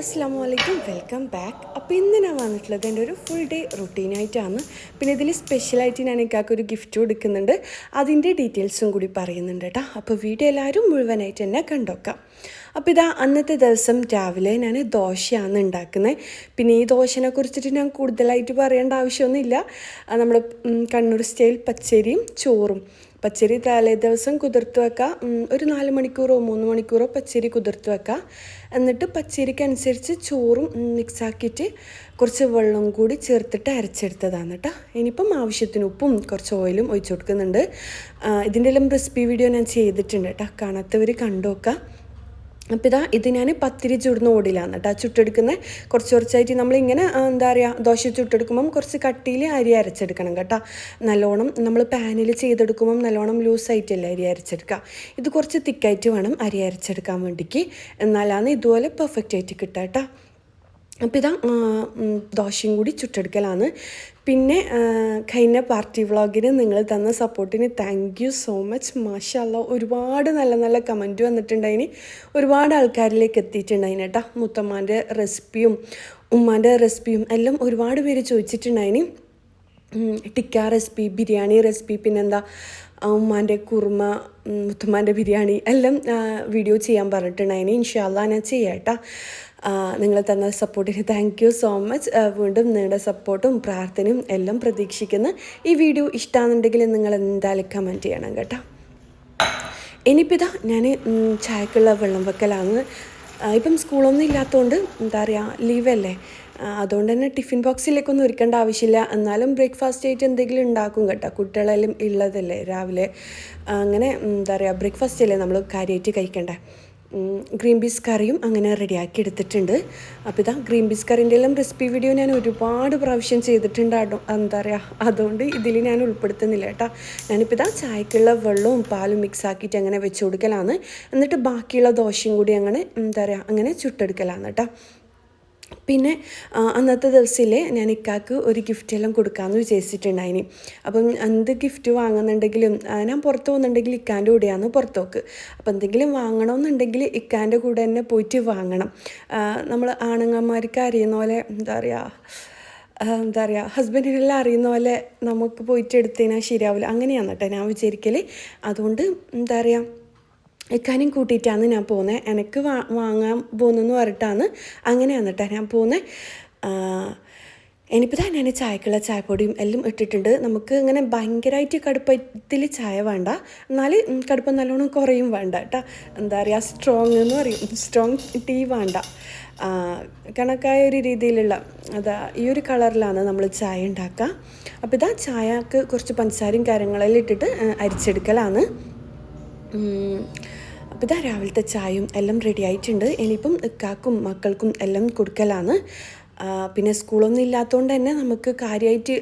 അസ്സാം വലൈക്കും welcome back. അപ്പോൾ ഇന്ന് ഞാൻ വന്നിട്ടുള്ളത് എന്റെ ഒരു ഫുൾ ഡേ റുട്ടീനായിട്ടാണ് പിന്നെ ഇതിൽ സ്പെഷ്യലായിട്ട് ഞാൻ എനിക്കാക്ക് ഒരു ഗിഫ്റ്റ് കൊടുക്കുന്നുണ്ട്. അതിന്റെ ഡീറ്റെയിൽസും കൂടി പറയുന്നുണ്ട് കേട്ടോ അപ്പോൾ വീഡിയോ എല്ലാവരും മുഴുവനായിട്ട് തന്നെ കണ്ടോക്കാം. അപ്പോൾ ഇതാ അന്നത്തെ ദിവസം രാവിലെ ഞാൻ ദോശയാണ് ഉണ്ടാക്കുന്നത്. പിന്നെ ഈ ദോശനെ കുറിച്ചിട്ട് ഞാൻ കൂടുതലായിട്ട് പറയേണ്ട ആവശ്യമൊന്നുമില്ല. നമ്മൾ കണ്ണൂർ സ്റ്റൈൽ പച്ചരിയും ചോറും. പച്ചരി തലേ ദിവസം കുതിർത്ത് വെക്കുക ഒരു നാല് മണിക്കൂറോ മൂന്ന് മണിക്കൂറോ പച്ചരി കുതിർത്ത് വെക്കുക എന്നിട്ട് പച്ചരിക്കനുസരിച്ച് ചോറും മിക്സാക്കിയിട്ട് കുറച്ച് വെള്ളം കൂടി ചേർത്തിട്ട് അരച്ചെടുത്തതാണ് കേട്ടോ ഇനിയിപ്പം ആവശ്യത്തിന് ഉപ്പും കുറച്ച് ഓയിലും ഒഴിച്ചു കൊടുക്കുന്നുണ്ട്. ഇതിന്റെ എല്ലാം റെസിപ്പി വീഡിയോ ഞാൻ ചെയ്തിട്ടുണ്ട് കേട്ടോ കാണാത്തവർ കണ്ടു നോക്കുക അപ്പോൾ ഇതാ ഇത് ഞാൻ പത്തിരി ചുടുന്ന ഓടിലാണ് കേട്ടോ ചുട്ടെടുക്കുന്നത് കുറച്ച് കുറച്ചായിട്ട് നമ്മളിങ്ങനെ എന്താ പറയുക ദോശ ചുട്ടെടുക്കുമ്പം കുറച്ച് കട്ടിയിൽ അരി അരച്ചെടുക്കണം കേട്ടോ. നല്ലോണം നമ്മൾ പാനിൽ ചെയ്തെടുക്കുമ്പം നല്ലോണം ലൂസായിട്ടല്ലേ അരി അരച്ചെടുക്കുക ഇത് കുറച്ച് തിക്കായിട്ട് വേണം അരി അരച്ചെടുക്കാൻ വേണ്ടിക്ക്. എന്നാലാണ് ഇതുപോലെ പെർഫെക്റ്റ് ആയിട്ട് കിട്ടുക കേട്ടോ അപ്പോൾ ഇതാ ദോശയും കൂടി ചുട്ടെടുക്കലാണ്. പിന്നെ കഴിഞ്ഞ പാർട്ടി വ്ളോഗിന് നിങ്ങൾ തന്ന സപ്പോർട്ടിന് താങ്ക് യു സോ മച്ച് മാഷല്ല ഒരുപാട് നല്ല നല്ല കമന്റ് വന്നിട്ടുണ്ടായിന്. ഒരുപാട് ആൾക്കാരിലേക്ക് എത്തിയിട്ടുണ്ടായിന് കേട്ടോ. മുത്തമ്മാന്റെ റെസിപ്പിയും ഉമ്മാന്റെ റെസിപ്പിയും എല്ലാം ഒരുപാട് പേര് ചോദിച്ചിട്ടുണ്ടായിന്. ടിക്ക റെസിപ്പി ബിരിയാണി റെസിപ്പി പിന്നെന്താ ഉമ്മാന്റെ കുറുമ മുത്തമ്മാന്റെ ബിരിയാണി എല്ലാം വീഡിയോ ചെയ്യാൻ പറഞ്ഞിട്ടുണ്ടായിന്. ഇൻഷാല്ല ഞാൻ ചെയ്യാം കേട്ടോ. നിങ്ങൾ തന്ന സപ്പോർട്ടിന് താങ്ക് യു സോ മച്ച് വീണ്ടും നിങ്ങളുടെ സപ്പോർട്ടും പ്രാർത്ഥനയും എല്ലാം പ്രതീക്ഷിക്കുന്നു. ഈ വീഡിയോ ഇഷ്ടമാണെന്നുണ്ടെങ്കിൽ നിങ്ങൾ എന്തായാലും കമന്റ് ചെയ്യണം കേട്ടോ. ഇനിയിപ്പോൾ ഇതാ ഞാൻ ചായക്കുള്ള വെള്ളം വെക്കലാണ്. ഇപ്പം സ്കൂളൊന്നും ഇല്ലാത്തതുകൊണ്ട് എന്താ പറയുക ലീവല്ലേ അതുകൊണ്ട് തന്നെ ടിഫിൻ ബോക്സിലേക്കൊന്നും ഒരുക്കേണ്ട ആവശ്യമില്ല. എന്നാലും ബ്രേക്ക്ഫാസ്റ്റ് ആയിട്ട് എന്തെങ്കിലും ഉണ്ടാക്കും കേട്ടോ. കുട്ടികളെല്ലാം ഉള്ളതല്ലേ രാവിലെ. അങ്ങനെ എന്താ പറയുക ബ്രേക്ക്ഫാസ്റ്റ് അല്ലേ നമ്മൾ കാര്യമായിട്ട് കഴിക്കേണ്ടേ? ഗ്രീൻ പീസ് കറിയും അങ്ങനെ റെഡിയാക്കി എടുത്തിട്ടുണ്ട്. അപ്പോൾ ഇതാ ഗ്രീൻ പീസ് കറിന്റെ എല്ലാം റെസിപ്പി വീഡിയോ ഞാൻ ഒരുപാട് പ്രാവശ്യം ചെയ്തിട്ടുണ്ട് എന്താ പറയുക അതുകൊണ്ട് ഇതിൽ ഞാൻ ഉൾപ്പെടുത്തുന്നില്ല കേട്ടോ. ഞാനിപ്പോൾ ഇതാ ചായക്കുള്ള വെള്ളവും പാലും മിക്സ് ആക്കിയിട്ട് അങ്ങനെ വെച്ച് കൊടുക്കലാണ്. എന്നിട്ട് ബാക്കിയുള്ള ദോശയും കൂടി അങ്ങനെ എന്താ പറയുക അങ്ങനെ ചുട്ടെടുക്കലാണ് കേട്ടോ. പിന്നെ അന്നത്തെ ദിവസത്തിലെ ഞാൻ ഇക്കാക്ക് ഒരു ഗിഫ്റ്റ് എല്ലാം കൊടുക്കാമെന്ന് വിചാരിച്ചിട്ടുണ്ടായിന്. അപ്പം എന്ത് ഗിഫ്റ്റ് വാങ്ങുന്നുണ്ടെങ്കിലും ഞാൻ പുറത്ത് പോകുന്നുണ്ടെങ്കിൽ ഇക്കാന്റെ കൂടെയാണ് പുറത്തോക്ക്. അപ്പം എന്തെങ്കിലും വാങ്ങണമെന്നുണ്ടെങ്കിൽ ഇക്കാന്റെ കൂടെ തന്നെ പോയിട്ട് വാങ്ങണം. നമ്മൾ ആണുങ്ങന്മാർക്ക് അറിയുന്ന പോലെ എന്താ പറയുക എന്താ പറയുക ഹസ്ബൻഡിനെല്ലാം അറിയുന്ന പോലെ നമുക്ക് പോയിട്ട് എടുത്തതിനാൽ ശരിയാവില്ല അങ്ങനെയാണ് കേട്ടോ ഞാൻ വിചാരിക്കൽ അതുകൊണ്ട് എന്താ പറയുക ഇക്കാനും കൂട്ടിയിട്ടാണ് ഞാൻ പോകുന്നത് എനിക്ക് വാ വാങ്ങാൻ പോകുന്നെന്ന് പറഞ്ഞിട്ടാണ് അങ്ങനെയാണ് കേട്ടോ ഞാൻ പോകുന്നത് ഇനിയിപ്പോൾ തന്നെ ഞാൻ ചായക്കുള്ള ചായപ്പൊടിയും എല്ലാം ഇട്ടിട്ടുണ്ട്. നമുക്ക് ഇങ്ങനെ ഭയങ്കരമായിട്ട് കടുപ്പത്തിൽ ചായ വേണ്ട. എന്നാൽ കടുപ്പം നല്ലോണം കുറയും വേണ്ട കേട്ടോ എന്താ പറയുക സ്ട്രോങ് എന്ന് പറയും. സ്ട്രോങ് ടീ വേണ്ട. കണക്കായ ഒരു രീതിയിലുള്ള അതാ ഈ ഒരു കളറിലാണ് നമ്മൾ ചായ ഉണ്ടാക്കുക അപ്പോൾ ഇതാ ചായക്ക് കുറച്ച് പഞ്ചസാരയും കാര്യങ്ങളെല്ലാം ഇട്ടിട്ട് അരിച്ചെടുക്കലാണ്. അപ്പോൾ ഇതാ രാവിലത്തെ ചായയും എല്ലാം റെഡി ആയിട്ടുണ്ട്. ഇനിയിപ്പം ഇക്കാക്കും മക്കൾക്കും എല്ലാം കൊടുക്കലാണ്. പിന്നെ സ്കൂളൊന്നും ഇല്ലാത്തതുകൊണ്ട് തന്നെ നമുക്ക് കാര്യമായിട്ട്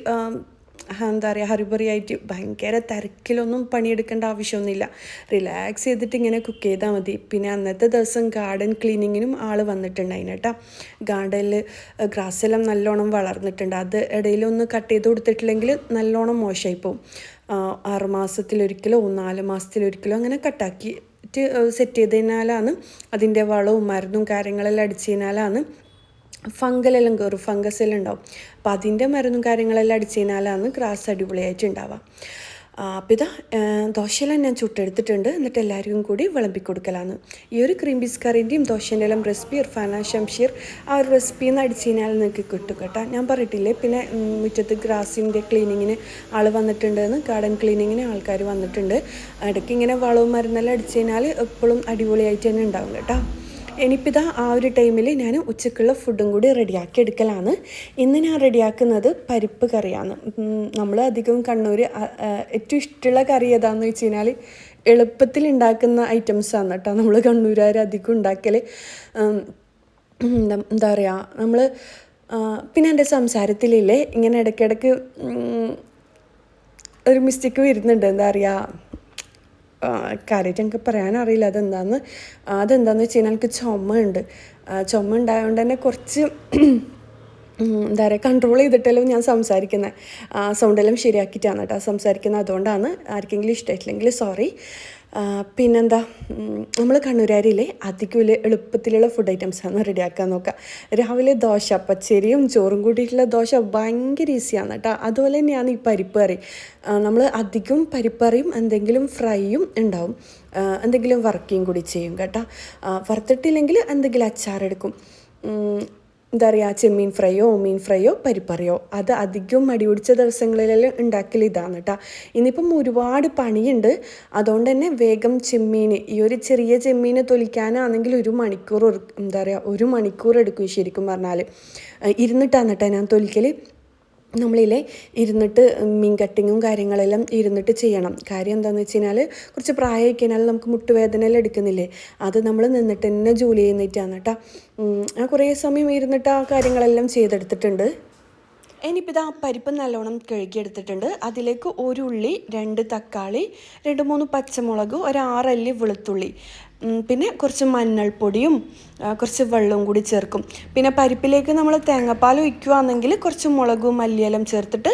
എന്താ പറയുക ഹറിബറിയായിട്ട് ഭയങ്കര തിരക്കിലൊന്നും പണിയെടുക്കേണ്ട ആവശ്യമൊന്നുമില്ല. റിലാക്സ് ചെയ്തിട്ട് ഇങ്ങനെ കുക്ക് ചെയ്താൽ മതി. പിന്നെ അന്നത്തെ ദിവസം ഗാർഡൻ ക്ലീനിങ്ങിനും ആൾ വന്നിട്ടുണ്ടായിന് കേട്ടോ. ഗാർഡനിൽ ഗ്രാസ് എല്ലാം നല്ലോണം വളർന്നിട്ടുണ്ട്. അത് ഇടയിലൊന്ന് കട്ട് ചെയ്ത് കൊടുത്തിട്ടില്ലെങ്കിൽ നല്ലോണം മോശമായി പോകും ആറ് മാസത്തിലൊരിക്കലോ നാല് മാസത്തിലൊരിക്കലോ അങ്ങനെ കട്ടാക്കിയിട്ട് സെറ്റ് ചെയ്തതിനാലാണ് അതിന്റെ വളവും മരുന്നും കാര്യങ്ങളെല്ലാം അടിച്ചതിനാലാണ് ഫംഗലെല്ലാം കയറും ഫംഗസ് എല്ലാം ഉണ്ടാവും. അപ്പോൾ അതിന്റെ മരുന്നും കാര്യങ്ങളെല്ലാം അടിച്ചതിനാലാണ് ഗ്രാസ് അടിപൊളിയായിട്ട് ഉണ്ടാവുക. അപ്പോൾ ഇതാ ഞാൻ ചുട്ടെടുത്തിട്ടുണ്ട്. എന്നിട്ട് എല്ലാവർക്കും കൂടി വിളമ്പി കൊടുക്കലാണ്. ഈ ഒരു ക്രീം ബീസ് കറിന്റെയും ദോശേന്റെ എല്ലാം റെസിപ്പി ഇർഫാന ഷംഷീർ ആ ഒരു റെസിപ്പി എന്ന് അടിച്ചു കഴിഞ്ഞാൽ നിങ്ങൾക്ക് കിട്ടും കേട്ടോ. ഞാൻ പറഞ്ഞിട്ടില്ലേ പിന്നെ മുറ്റത്ത് ഗ്രാസിന്റെ ക്ലീനിങ്ങിന് ആൾ വന്നിട്ടുണ്ടെന്ന് ഗാർഡൻ ക്ലീനിങ്ങിന് ആൾക്കാർ വന്നിട്ടുണ്ട്. ഇടയ്ക്ക് ഇങ്ങനെ വളവും മരുന്നെല്ലാം അടിച്ചു കഴിഞ്ഞാൽ എപ്പോഴും അടിപൊളിയായിട്ട് തന്നെ ഉണ്ടാവും കേട്ടോ. ഇനിയിപ്പോൾ ഇതാ ആ ഒരു ടൈമിൽ ഞാൻ ഉച്ചക്കുള്ള ഫുഡും കൂടി റെഡിയാക്കി എടുക്കലാണ്. ഇന്ന് ഞാൻ റെഡിയാക്കുന്നത് പരിപ്പ് കറിയാണ്. നമ്മൾ അധികം കണ്ണൂർ ഏറ്റവും ഇഷ്ടമുള്ള കറി ഏതാണെന്ന് വെച്ച് കഴിഞ്ഞാൽ എളുപ്പത്തിൽ ഉണ്ടാക്കുന്ന ഐറ്റംസാണ് കേട്ടോ നമ്മൾ കണ്ണൂരുകാർ അധികം ഉണ്ടാക്കൽ എന്താ പറയുക നമ്മൾ പിന്നെ എന്റെ സംസാരത്തിലില്ലേ ഇങ്ങനെ ഇടയ്ക്കിടയ്ക്ക് ഒരു മിസ്റ്റേക്ക് വരുന്നുണ്ട്. എന്താ പറയുക കാര്യമായിട്ട് എനിക്ക് പറയാനറിയില്ല. അതെന്താന്ന്? അതെന്താന്ന് വെച്ച് കഴിഞ്ഞാൽ എനിക്ക് ചുമയുണ്ട്. ചുമ ഉണ്ടായതുകൊണ്ട് തന്നെ കുറച്ച് എന്താ പറയുക കൺട്രോൾ ചെയ്തിട്ടല്ലോ ഞാൻ സംസാരിക്കുന്നത് സൗണ്ടെല്ലാം ശരിയാക്കിയിട്ടാണ് കേട്ടോ സംസാരിക്കുന്നത് അതുകൊണ്ടാണ് ആർക്കെങ്കിലും ഇഷ്ടമായിട്ടില്ലെങ്കിൽ സോറി പിന്നെന്താ? നമ്മൾ കണ്ണൂരാരിയിലെ അധികം എളുപ്പത്തിലുള്ള ഫുഡ് ഐറ്റംസാണ് റെഡിയാക്കാൻ നോക്കുക രാവിലെ ദോശ പച്ചരിയും ചോറും കൂട്ടിയിട്ടുള്ള ദോശ ഭയങ്കര ഈസിയാണ് കേട്ടോ അതുപോലെ തന്നെയാണ് ഈ പരിപ്പ് കറി. നമ്മൾ അധികം പരിപ്പറിയും എന്തെങ്കിലും ഫ്രൈയും ഉണ്ടാവും. എന്തെങ്കിലും വറക്കുകയും കൂടി ചെയ്യും കേട്ടോ. വറുത്തിട്ടില്ലെങ്കിൽ എന്തെങ്കിലും അച്ചാറെടുക്കും എന്താ പറയുക ചെമ്മീൻ ഫ്രൈയോ മീൻ ഫ്രൈയോ പരിപ്പറിയോ. അത് അധികം മടി പിടിച്ച ദിവസങ്ങളിലെല്ലാം ഉണ്ടാക്കൽ ഇതാണ് കേട്ടോ ഇന്നിപ്പം ഒരുപാട് പണിയുണ്ട്. അതുകൊണ്ട് തന്നെ വേഗം ചെമ്മീൻ ഈ ഒരു ചെറിയ ചെമ്മീനെ തൊലിക്കാനാണെങ്കിൽ ഒരു മണിക്കൂർ എന്താ പറയുക ഒരു മണിക്കൂർ എടുക്കും ശരിക്കും പറഞ്ഞാൽ ഇരുന്നിട്ടാണ് കേട്ടോ ഞാൻ തൊലിക്കൽ നമ്മളില്ലേ ഇരുന്നിട്ട് മീൻ കട്ടിങ്ങും കാര്യങ്ങളെല്ലാം ഇരുന്നിട്ട് ചെയ്യണം. കാര്യം എന്താണെന്ന് വെച്ച് കഴിഞ്ഞാൽ കുറച്ച് പ്രായമായി കഴിഞ്ഞാൽ നമുക്ക് മുട്ടുവേദനയെല്ലാം എടുക്കുന്നില്ലേ? അത് നമ്മൾ നിന്നിട്ട് തന്നെ ജോലി ചെയ്യുന്നിട്ടാണ് കേട്ടോ. ആ കുറേ സമയം ഇരുന്നിട്ട് ആ കാര്യങ്ങളെല്ലാം ചെയ്തെടുത്തിട്ടുണ്ട്. ഇനിയിപ്പോൾ ഇതാ പരിപ്പ് നല്ലോണം കഴുകിയെടുത്തിട്ടുണ്ട്. അതിലേക്ക് ഒരു ഉള്ളി രണ്ട് തക്കാളി രണ്ട് മൂന്ന് പച്ചമുളക് ഒരു ആറല്ലി വെളുത്തുള്ളി. പിന്നെ കുറച്ച് മഞ്ഞൾപ്പൊടിയും കുറച്ച് വെള്ളവും കൂടി ചേർക്കും. പിന്നെ പരിപ്പിലേക്ക് നമ്മൾ തേങ്ങാപ്പാൽ ഒഴിക്കുകയാണെങ്കിൽ കുറച്ച് മുളകും മല്ലിയെല്ലാം ചേർത്തിട്ട്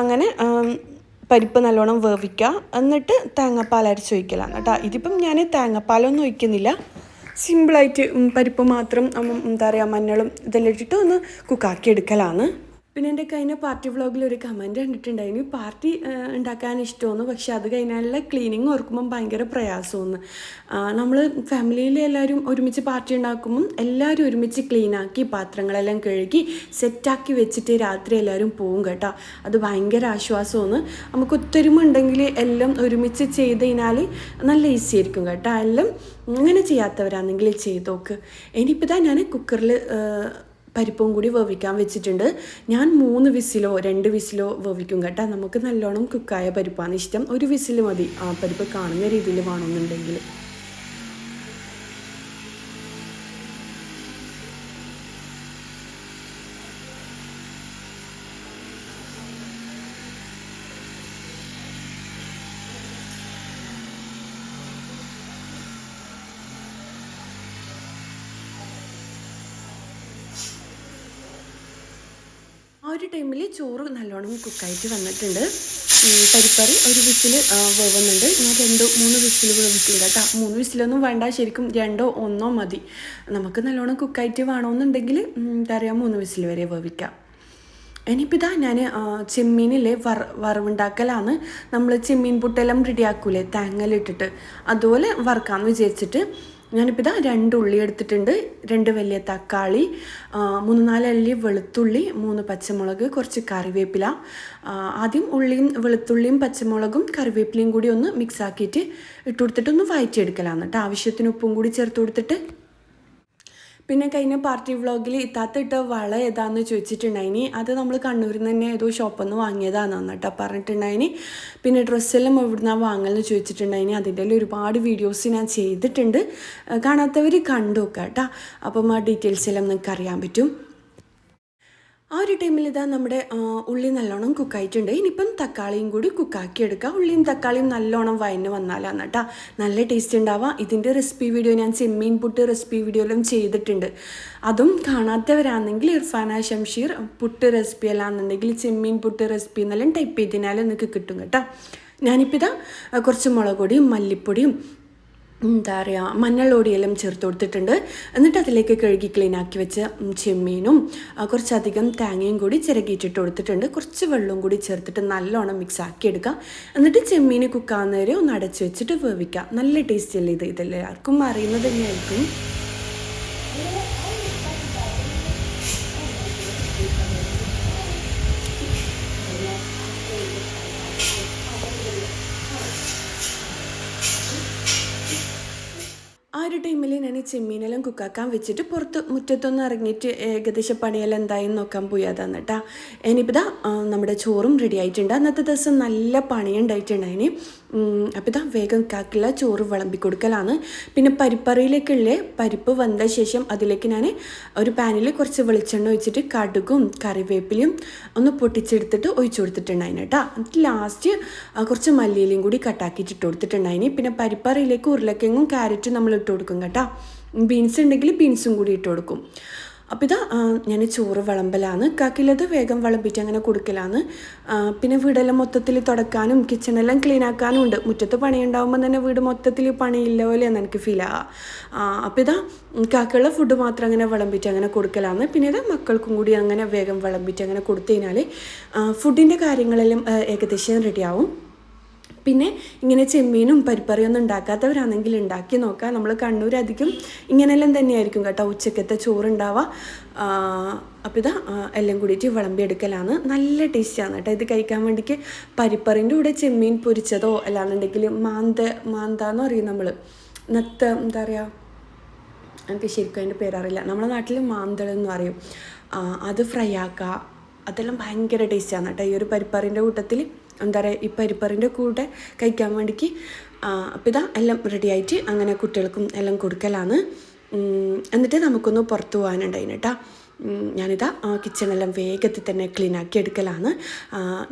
അങ്ങനെ പരിപ്പ് നല്ലോണം വേവിക്കുക. എന്നിട്ട് തേങ്ങാപ്പാൽ അരച്ച് ഒഴിക്കലാണ് കേട്ടോ. ഇതിപ്പം ഞാൻ തേങ്ങാപ്പാലൊന്നും ഒഴിക്കുന്നില്ല. സിമ്പിളായിട്ട് പരിപ്പ് മാത്രം എന്താ പറയുക മഞ്ഞളും ഇതെല്ലാം ഇട്ടിട്ട് ഒന്ന് കുക്കാക്കി എടുക്കലാണ്. പിന്നെ എന്റെ കഴിഞ്ഞ പാർട്ടി വ്ളോഗിൽ ഒരു കമന്റ് കണ്ടിട്ടുണ്ടായിരുന്നു. പാർട്ടി ഉണ്ടാക്കാൻ ഇഷ്ടമെന്ന് പക്ഷെ അത് കഴിഞ്ഞാലുള്ള ക്ലീനിങ് ഓർക്കുമ്പം ഭയങ്കര പ്രയാസമെന്ന് നമ്മൾ ഫാമിലിയിൽ എല്ലാവരും ഒരുമിച്ച് പാർട്ടി ഉണ്ടാക്കുമ്പം എല്ലാവരും ഒരുമിച്ച് ക്ലീനാക്കി പാത്രങ്ങളെല്ലാം കഴുകി സെറ്റാക്കി വെച്ചിട്ട് രാത്രി എല്ലാവരും പോവും കേട്ടോ. അത് ഭയങ്കര ആശ്വാസമാണ്. നമുക്ക് ഒത്തൊരുമ ഉണ്ടെങ്കിൽ എല്ലാം ഒരുമിച്ച് ചെയ്ത് കഴിഞ്ഞാൽ നല്ല ഈസി ആയിരിക്കും കേട്ടോ. എല്ലാം അങ്ങനെ ചെയ്യാത്തവരാണെങ്കിൽ ചെയ്തോക്ക് ഇനിയിപ്പോൾ ഞാൻ കുക്കറിൽ പരിപ്പും കൂടി വേവിക്കാൻ വെച്ചിട്ടുണ്ട്. ഞാൻ മൂന്ന് വിസിലോ രണ്ട് വിസിലോ വേവിക്കും കേട്ടോ. നമുക്ക് നല്ലോണം കുക്കായ പരിപ്പാണ് ഇഷ്ടം. ഒരു വിസിൽ മതി. ആ പരിപ്പ് കാണുന്ന രീതിയിൽ വേണമെന്നുണ്ടെങ്കിൽ. ടൈമിൽ ചോറ് നല്ലോണം കുക്കായിട്ട് വന്നിട്ടുണ്ട്. പരിപ്പറി ഒരു വിസിൽ വേവുന്നുണ്ട്. ഞാൻ രണ്ടോ മൂന്ന് വിസിൽ വേവിക്കും കേട്ടോ. മൂന്ന് വിസിലൊന്നും വേണ്ട. ശരിക്കും രണ്ടോ ഒന്നോ മതി. നമുക്ക് നല്ലോണം കുക്കായിട്ട് വേണമെന്നുണ്ടെങ്കിൽ എന്താ മൂന്ന് വിസിൽ വരെ വേവിക്കാം. ഇനിയിപ്പോൾ ഇതാ ഞാൻ ചെമ്മീനിലെ വറ വറവുണ്ടാക്കലാണ്. നമ്മൾ ചെമ്മീൻ പുട്ടെല്ലാം റെഡിയാക്കൂലേ തേങ്ങലിട്ടിട്ട് അതുപോലെ വറുക്കാമെന്ന് വിചാരിച്ചിട്ട് ഞാനിപ്പോൾ ഇതാ രണ്ട് ഉള്ളി എടുത്തിട്ടുണ്ട്. രണ്ട് വലിയ തക്കാളി മൂന്ന് നാല് അല്ലി വെളുത്തുള്ളി മൂന്ന് പച്ചമുളക് കുറച്ച് കറിവേപ്പില. ആദ്യം ഉള്ളിയും വെളുത്തുള്ളിയും പച്ചമുളകും കറിവേപ്പിലയും കൂടി ഒന്ന് മിക്സ് ആക്കിയിട്ട് ഇട്ട് കൊടുത്തിട്ട് ഒന്ന് വഴറ്റിയെടുക്കലാണ് കേട്ടോ ആവശ്യത്തിന് ഉപ്പും കൂടി ചേർത്ത് കൊടുത്തിട്ട് പിന്നെ കഴിഞ്ഞ പാർട്ടി വ്ളോഗിൽ ഇത്താത്ത ഇട്ട വള ഏതാന്ന് ചോദിച്ചിട്ടുണ്ടായിനി. അത് നമ്മൾ കണ്ണൂരിൽ നിന്ന് തന്നെ ഏതോ ഷോപ്പിൽ നിന്ന് വാങ്ങിയതാണെന്ന് കേട്ടോ പറഞ്ഞിട്ടുണ്ടായിനി. പിന്നെ ഡ്രസ്സെല്ലാം എവിടുന്നാണ് വാങ്ങലെന്ന് ചോദിച്ചിട്ടുണ്ടായിനി. അതിന്റെ ഒരുപാട് വീഡിയോസ് ഞാൻ ചെയ്തിട്ടുണ്ട്. കാണാത്തവർ കണ്ടു നോക്കാം കേട്ടോ അപ്പം ആ ഡീറ്റെയിൽസ് എല്ലാം നിങ്ങൾക്ക് അറിയാൻ പറ്റും. ആ ഒരു ടൈമിൽ ഇതാ നമ്മുടെ ഉള്ളി നല്ലോണം കുക്കായിട്ടുണ്ട് ഇനിയിപ്പം തക്കാളിയും കൂടി കുക്കാക്കി എടുക്കുക ഉള്ളിയും തക്കാളിയും നല്ലോണം വയന്ന് വന്നാലാണ് കേട്ടോ. നല്ല ടേസ്റ്റ് ഉണ്ടാവുക. ഇതിന്റെ റെസിപ്പി വീഡിയോ ഞാൻ ചെമ്മീൻ പുട്ട് റെസിപ്പി വീഡിയോയിലും ചെയ്തിട്ടുണ്ട്. അതും കാണാത്തവരാണെങ്കിൽ ഇർഫാന ഷംഷീർ പുട്ട് റെസിപ്പി അല്ലാന്നുണ്ടെങ്കിൽ ചെമ്മീൻ പുട്ട് റെസിപ്പി എന്നെല്ലാം ടൈപ്പ് ചെയ്തതിനാൽ നിങ്ങൾക്ക് കിട്ടും കേട്ടോ. ഞാനിപ്പോൾ ഇതാ കുറച്ച് മുളക് പൊടിയും മല്ലിപ്പൊടിയും എന്താ പറയുക മഞ്ഞളോടിയെല്ലാം ചേർത്ത് കൊടുത്തിട്ടുണ്ട്. എന്നിട്ട് അതിലേക്ക് കഴുകി ക്ലീൻ ആക്കി വെച്ച ചെമ്മീനും കുറച്ചധികം തേങ്ങയും കൂടി ചിരകിയിട്ടിട്ട് കൊടുത്തിട്ടുണ്ട്. കുറച്ച് വെള്ളവും കൂടി ചേർത്തിട്ട് നല്ലോണം മിക്സ് ആക്കി എടുക്കുക എന്നിട്ട് ചെമ്മീൻ കുക്കാവുന്നവരെ ഒന്ന് അടച്ച് വെച്ചിട്ട് വേവിക്കുക നല്ല ടേസ്റ്റ് അല്ലേ ഇത്? ഇതെല്ലാവർക്കും അറിയുന്നത് തന്നെയായിരിക്കും. ഒരു ടൈമിൽ ഞാൻ ചെമ്മീനെല്ലാം കുക്കാക്കാൻ വെച്ചിട്ട് പുറത്ത് മുറ്റത്തൊന്ന് ഇറങ്ങിയിട്ട് ഏകദേശം പണിയെല്ലാം എന്തായെന്ന് നോക്കാൻ പോയി. അതാണ് കേട്ടോ ഇനിയിപ്പോൾ നമ്മുടെ ചോറും റെഡി ആയിട്ടുണ്ട്. അന്നത്തെ ദിവസം നല്ല പണിയുണ്ടായിട്ടുണ്ടായിന് അപ്പോൾ ഇതാ വേഗം കാക്കില്ല ചോറ് വിളമ്പി കൊടുക്കലാണ് പിന്നെ പരിപ്പറിയിലേക്കുള്ള പരിപ്പ് വന്ന ശേഷം അതിലേക്ക് ഞാൻ ഒരു പാനിൽ കുറച്ച് വെളിച്ചെണ്ണ ഒഴിച്ചിട്ട് കടുകും കറിവേപ്പിലയും ഒന്ന് പൊട്ടിച്ചെടുത്തിട്ട് ഒഴിച്ചു കൊടുത്തിട്ടുണ്ടായിന് കേട്ടോ. എന്നിട്ട് ലാസ്റ്റ് കുറച്ച് മല്ലിയിലയും കൂടി കട്ടാക്കിയിട്ട് ഇട്ട് കൊടുത്തിട്ടുണ്ടായിന്. പിന്നെ പരിപ്പറിയിലേക്ക് ഉരുളക്കിഴങ്ങും ക്യാരറ്റും നമ്മൾ ഇട്ട് കൊടുക്കും കേട്ടോ. ബീൻസ് ഉണ്ടെങ്കിൽ ബീൻസും കൂടി ഇട്ട് കൊടുക്കും. അപ്പോൾ ഇത് ഞാൻ ചോറ് വിളമ്പലാണ്. കാക്കിലത് വേഗം വിളമ്പിയിട്ട് അങ്ങനെ കൊടുക്കലാണ്. പിന്നെ വീടെല്ലാം മൊത്തത്തിൽ തുടക്കാനും കിച്ചണെല്ലാം ക്ലീൻ ആക്കാനും ഉണ്ട്. മുറ്റത്ത് പണിയുണ്ടാകുമ്പോൾ തന്നെ വീട് മൊത്തത്തിൽ പണിയില്ല പോലെയാണ് എനിക്ക് ഫീൽ ആവുക അപ്പോൾ ഇതാ കാക്കുള്ള ഫുഡ് മാത്രം അങ്ങനെ വിളമ്പിയിട്ട് അങ്ങനെ കൊടുക്കലാണ്. പിന്നെ ഇത് മക്കൾക്കും കൂടി അങ്ങനെ വേഗം വിളമ്പിയിട്ട് അങ്ങനെ കൊടുത്തു കഴിഞ്ഞാൽ ഫുഡിന്റെ കാര്യങ്ങളെല്ലാം ഏകദേശം റെഡിയാവും പിന്നെ ഇങ്ങനെ ചെമ്മീനും പരിപ്പറിയൊന്നും ഉണ്ടാക്കാത്തവരാണെങ്കിൽ ഉണ്ടാക്കി നോക്കാം. നമ്മൾ കണ്ണൂർ അധികം ഇങ്ങനെയെല്ലാം തന്നെയായിരിക്കും കേട്ടോ ഉച്ചക്കത്തെ ചോറുണ്ടാവുക. അപ്പോൾ ഇതാ എല്ലാം കൂടിയിട്ട് വിളമ്പിയെടുക്കലാണ്. നല്ല ടേസ്റ്റാണ് കേട്ടോ ഇത് കഴിക്കാൻ വേണ്ടിക്ക്. പരിപ്പറിന്റെ കൂടെ ചെമ്മീൻ പൊരിച്ചതോ അല്ലാന്നുണ്ടെങ്കിൽ മാന്ത മാന്ത എന്ന് പറയും നമ്മൾ നത്ത എന്താ പറയുക എനിക്ക് ശരിക്കും അതിന്റെ പേരറിയില്ല. നമ്മുടെ നാട്ടിൽ മാന്തളെന്ന് പറയും. അത് ഫ്രൈ ആക്കുക. അതെല്ലാം ഭയങ്കര ടേസ്റ്റാണ് കേട്ടോ ഈ ഒരു പരിപ്പറിന്റെ കൂട്ടത്തിൽ എന്താ പറയുക ഈ പരിപ്പറിന്റെ കൂടെ കഴിക്കാൻ വേണ്ടിക്ക് അപ്പം ഇതാ എല്ലാം റെഡിയായിട്ട് അങ്ങനെ കുട്ടികൾക്കും എല്ലാം കൊടുക്കലാണ്. എന്നിട്ട് നമുക്കൊന്ന് പുറത്ത് പോകാനുണ്ടായിന് കേട്ടോ ഞാനിതാ കിച്ചണെല്ലാം വേഗത്തിൽ തന്നെ ക്ലീൻ ആക്കി എടുക്കലാണ്.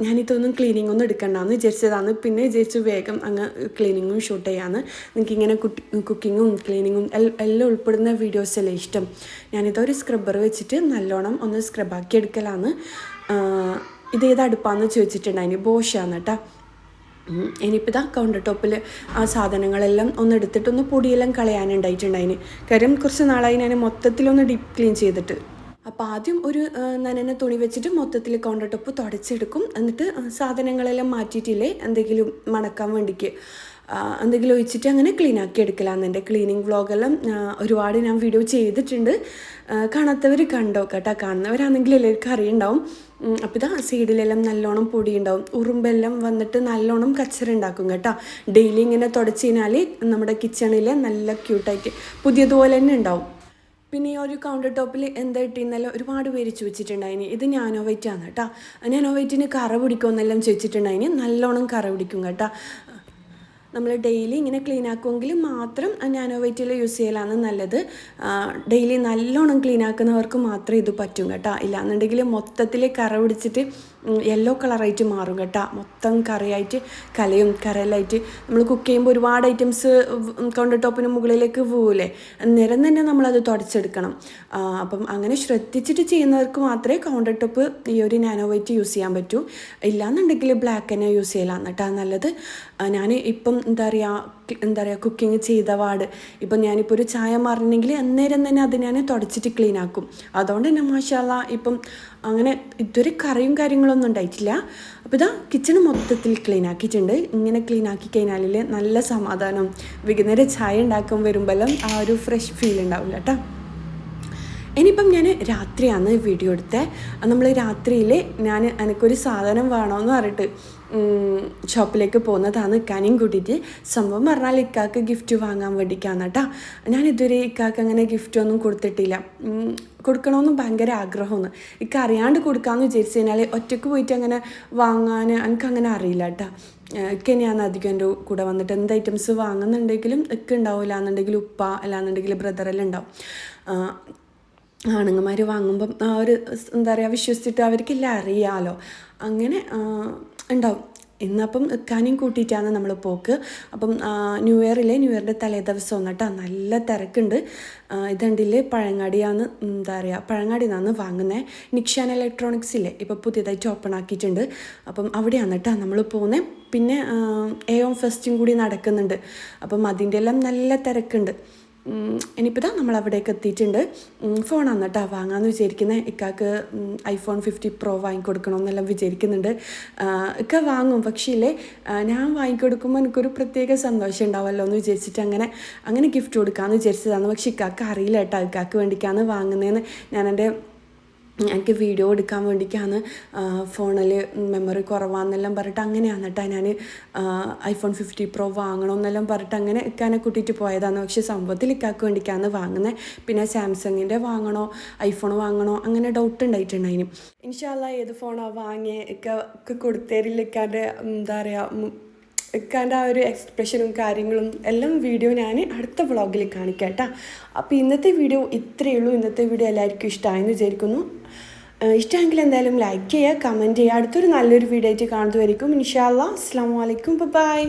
ഞാനിതൊന്നും ക്ലീനിങ് ഒന്നും എടുക്കണ്ടെന്ന് വിചാരിച്ചതാണ്. പിന്നെ വിചാരിച്ചു വേഗം അങ്ങ് ക്ലീനിങ്ങും ഷൂട്ട് ചെയ്യാന്ന് നിങ്ങൾക്ക് ഇങ്ങനെ കുട്ടി കുക്കിങ്ങും ക്ലീനിങ്ങും എല്ലാം ഉൾപ്പെടുന്ന വീഡിയോസ് അല്ലേ ഇഷ്ടം? ഞാനിതൊരു സ്ക്രബ്ബർ വെച്ചിട്ട് നല്ലോണം ഒന്ന് സ്ക്രബാക്കി എടുക്കലാണ്. ആ, ഇത് ഏത് അടുപ്പാന്ന് ചോദിച്ചിട്ടുണ്ടായിന്? ബോഷാന്ന് കേട്ടോ. ഇനിയിപ്പോൾ ഇതാ കൗണ്ടർ ടോപ്പിൽ ആ സാധനങ്ങളെല്ലാം ഒന്ന് എടുത്തിട്ടൊന്ന് പൊടിയെല്ലാം കളയാനുണ്ടായിട്ടുണ്ടായിന്. കാര്യം കുറച്ച് നാളായി ഞാൻ മൊത്തത്തിലൊന്ന് ഡീപ്പ് ക്ലീൻ ചെയ്തിട്ട്. അപ്പോൾ ആദ്യം ഒരു നനനെ തുണി വെച്ചിട്ട് മൊത്തത്തിൽ കൗണ്ടർ ടോപ്പ് തുടച്ചെടുക്കും. എന്നിട്ട് സാധനങ്ങളെല്ലാം മാറ്റിയിട്ടില്ലേ? എന്തെങ്കിലും മണക്കാൻ വേണ്ടിക്ക്. എന്തെങ്കിലും ഒഴിച്ചിട്ട് അങ്ങനെ ക്ലീൻ ആക്കി എടുക്കലാന്ന്. എന്റെ ക്ലീനിങ് വ്ളോഗെല്ലാം ഒരുപാട് ഞാൻ വീഡിയോ ചെയ്തിട്ടുണ്ട്. കാണാത്തവർ കണ്ടോ? കേട്ടോ കാണുന്നവരാണെങ്കിൽ എല്ലാവർക്കും അറിയുണ്ടാവും. അപ്പോൾ ഇതാ സൈഡിലെല്ലാം നല്ലോണം പൊടി ഉണ്ടാവും ഉറുമ്പെല്ലാം വന്നിട്ട് നല്ലോണം കച്ചറ ഉണ്ടാക്കും കേട്ടോ. ഡെയിലി ഇങ്ങനെ തുടച്ച് കഴിഞ്ഞാൽ നമ്മുടെ കിച്ചണിൽ നല്ല ക്യൂട്ടായിട്ട് പുതിയതുപോലെ തന്നെ ഉണ്ടാവും. പിന്നെ ഈ ഒരു കൗണ്ടർ ടോപ്പിൽ എന്താ ഇട്ടിന്നല്ലോ ഒരുപാട് പേര് ചോദിച്ചിട്ടുണ്ടായിന്. ഇത് ഞാനോ വൈറ്റ് ആണ് കേട്ടോ. ഞാനോ വൈറ്റിന് കറ പിടിക്കുമെന്നെല്ലാം ചോദിച്ചിട്ടുണ്ടായിന്. നല്ലോണം കറ പിടിക്കും കേട്ടോ. നമ്മൾ ഡെയിലി ഇങ്ങനെ ക്ലീൻ ആക്കുമെങ്കിൽ മാത്രം നാനോ വൈറ്റിൽ യൂസ് ചെയ്യലാണ് നല്ലത്. ഡെയിലി നല്ലോണം ക്ലീൻ ആക്കുന്നവർക്ക് മാത്രമേ ഇത് പറ്റും കേട്ടോ. ഇല്ലാന്നുണ്ടെങ്കിൽ മൊത്തത്തിൽ കറ പിടിച്ചിട്ട് യെല്ലോ കളറായിട്ട് മാറും കേട്ടോ. മൊത്തം കറിയായിട്ട് കലയും കരയിലായിട്ട് നമ്മൾ കുക്ക് ചെയ്യുമ്പോൾ ഒരുപാട് ഐറ്റംസ് കൗണ്ടർ ടോപ്പിന് മുകളിലേക്ക് പോവില്ലേ അന്നേരം തന്നെ നമ്മളത് തുടച്ചെടുക്കണം. അപ്പം അങ്ങനെ ശ്രദ്ധിച്ചിട്ട് ചെയ്യുന്നവർക്ക് മാത്രമേ കൗണ്ടർ ടോപ്പ് ഈ ഒരു നാനോ വൈറ്റ് യൂസ് ചെയ്യാൻ പറ്റൂ. ഇല്ലാന്നുണ്ടെങ്കിൽ ബ്ലാക്ക് തന്നെ യൂസ് ചെയ്യലാണ് കേട്ടോ. നല്ലത് ഞാൻ ഇപ്പം എന്താ പറയുക എന്താ പറയുക കുക്കിംഗ് ചെയ്ത പാട്. ഇപ്പം ഞാനിപ്പോൾ ഒരു ചായ മാറണമെങ്കിൽ അന്നേരം തന്നെ അത് ഞാൻ തുടച്ചിട്ട് ക്ലീൻ ആക്കും. അതുകൊണ്ട് തന്നെ മാഷാല്ല ഇപ്പം അങ്ങനെ ഇതുവരെ കറിയും കാര്യങ്ങളൊന്നും ഉണ്ടായിട്ടില്ല. അപ്പോൾ ഇതാ കിച്ചൺ മൊത്തത്തിൽ ക്ലീൻ ആക്കിയിട്ടുണ്ട്. ഇങ്ങനെ ക്ലീൻ ആക്കി കഴിഞ്ഞാൽ നല്ല സമാധാനം. വൈകുന്നേരം ചായ ഉണ്ടാക്കാൻ വരുമ്പോഴെല്ലാം ആ ഒരു ഫ്രഷ് ഫീൽ ഉണ്ടാവില്ല കേട്ടോ. ഇനിയിപ്പം ഞാൻ രാത്രിയാണ് വീഡിയോ എടുത്തത് നമ്മൾ രാത്രിയിൽ ഞാൻ എനിക്കൊരു സാധനം വേണമെന്ന് പറഞ്ഞിട്ട് ഷോപ്പിലേക്ക് പോകുന്നതാണ് ഇക്കാനെയും കൂട്ടിയിട്ട്. സംഭവം പറഞ്ഞാൽ ഇക്കാക്ക് ഗിഫ്റ്റ് വാങ്ങാൻ വേണ്ടിയിട്ടാണ് കേട്ടോ. ഞാൻ ഇതുവരെ ഇക്കാക്ക് അങ്ങനെ ഗിഫ്റ്റ് ഒന്നും കൊടുത്തിട്ടില്ല. കൊടുക്കണമെന്നും ഭയങ്കര ആഗ്രഹമാണ്. ഇക്ക അറിയാണ്ട് കൊടുക്കാമെന്ന് വിചാരിച്ചു കഴിഞ്ഞാൽ ഒറ്റയ്ക്ക് പോയിട്ട് അങ്ങനെ വാങ്ങാൻ എനിക്ക് അങ്ങനെ അറിയില്ല കേട്ടോ. ഇക്ക ഞാൻ അധികം എന്റെ കൂടെ വന്നിട്ട് എന്ത് ഐറ്റംസ് വാങ്ങുന്നുണ്ടെങ്കിലും ഇക്ക ഉണ്ടാവില്ല എന്നുണ്ടെങ്കിൽ ഉപ്പ അല്ലാന്നുണ്ടെങ്കിൽ ബ്രദറെല്ലാം ഉണ്ടാവും. ആണുങ്ങന്മാർ വാങ്ങുമ്പം ആ ഒരു എന്താ പറയുക വിശ്വസിച്ചിട്ട് അവർക്കില്ല അറിയാമല്ലോ അങ്ങനെ ഉണ്ടാവും ഇന്നപ്പം ഇക്കാനും കൂട്ടിയിട്ടാണ് നമ്മൾ പോക്ക്. അപ്പം ന്യൂ ഇയറിലെ ന്യൂ ഇയറിന്റെ തലേ ദിവസം കേട്ടോ നല്ല തിരക്കുണ്ട്. ആ, ഇതുണ്ടില്ലേ പഴങ്ങാടിയാണ് എന്താ പറയുക പഴങ്ങാടി നിന്നാണ് വാങ്ങുന്നത് നിക്ഷാൻ ഇലക്ട്രോണിക്സ് ഇല്ലേ ഇപ്പോൾ പുതിയതായിട്ട് ഓപ്പൺ ആക്കിയിട്ടുണ്ട്. അപ്പം അവിടെയാണ് കേട്ടോ നമ്മൾ പോകുന്നത് പിന്നെ എയോം ഫെസ്റ്റും കൂടി നടക്കുന്നുണ്ട്. അപ്പം അതിന്റെ എല്ലാം നല്ല തിരക്കുണ്ട്. ഇനിയിപ്പോൾ ഇതാ നമ്മൾ അവിടേക്ക് എത്തിയിട്ടുണ്ട്. ഫോണാണ് കേട്ടോ വാങ്ങാമെന്ന് വിചാരിക്കുന്നത് ഇക്കാക്ക് ഐഫോൺ ഫിഫ്റ്റി പ്രോ വാങ്ങിക്കൊടുക്കണമെന്നെല്ലാം വിചാരിക്കുന്നുണ്ട്. ഇക്ക വാങ്ങും. പക്ഷേ ഇല്ലേ ഞാൻ വാങ്ങിക്കൊടുക്കുമ്പോൾ എനിക്കൊരു പ്രത്യേക സന്തോഷം ഉണ്ടാവുമല്ലോ എന്ന് വിചാരിച്ചിട്ട് അങ്ങനെ അങ്ങനെ ഗിഫ്റ്റ് കൊടുക്കാമെന്ന് വിചാരിച്ചതാണ്. പക്ഷേ ഇക്കാക്ക് അറിയില്ല കേട്ടോ. ഇക്കാക്ക് വേണ്ടിക്കാണ് വാങ്ങുന്നതെന്ന് ഞാൻ എന്റെ എനിക്ക് വീഡിയോ എടുക്കാൻ വേണ്ടിയിട്ടാണ് ഫോണിൽ മെമ്മറി കുറവാണെന്നെല്ലാം പറഞ്ഞിട്ട് അങ്ങനെയാണ് കേട്ടോ ഞാൻ ഐഫോൺ ഫിഫ്റ്റി പ്രോ വാങ്ങണമെന്നെല്ലാം പറഞ്ഞിട്ട് അങ്ങനെ ഇക്കാനെ കൂട്ടിയിട്ട് പോയതാണ്. പക്ഷേ സംഭവത്തിൽ ഇക്കാക്ക് വേണ്ടിയിട്ടാണ് വാങ്ങുന്നത് പിന്നെ സാംസങ്ങിന്റെ വാങ്ങണോ ഐഫോൺ വാങ്ങണോ അങ്ങനെ ഡൗട്ട് ഉണ്ടായിട്ടുണ്ടായിന് ഇൻഷാല്ല ഏത് ഫോണാണ് വാങ്ങിയ ഇക്ക കൊടുത്തേരില്ല ഇക്കാന്റെ എന്താ പറയുക ഇക്കാന്റെ ആ ഒരു എക്സ്പ്രഷനും കാര്യങ്ങളും എല്ലാം വീഡിയോ ഞാൻ അടുത്ത വ്ളോഗിൽ കാണിക്കാം കേട്ടോ അപ്പോൾ ഇന്നത്തെ വീഡിയോ ഇത്രയേ ഉള്ളൂ ഇന്നത്തെ വീഡിയോ എല്ലാവർക്കും ഇഷ്ടമായെന്ന് വിചാരിക്കുന്നു. ഇഷ്ടമെങ്കിൽ എന്തായാലും ലൈക്ക് ചെയ്യുക കമന്റ് ചെയ്യുക. അടുത്തൊരു നല്ലൊരു വീഡിയോ ആയിട്ട് കാണുന്നതായിരിക്കും ഇൻഷാല്ലാ അസ്സാം വലൈക്കും ബൈ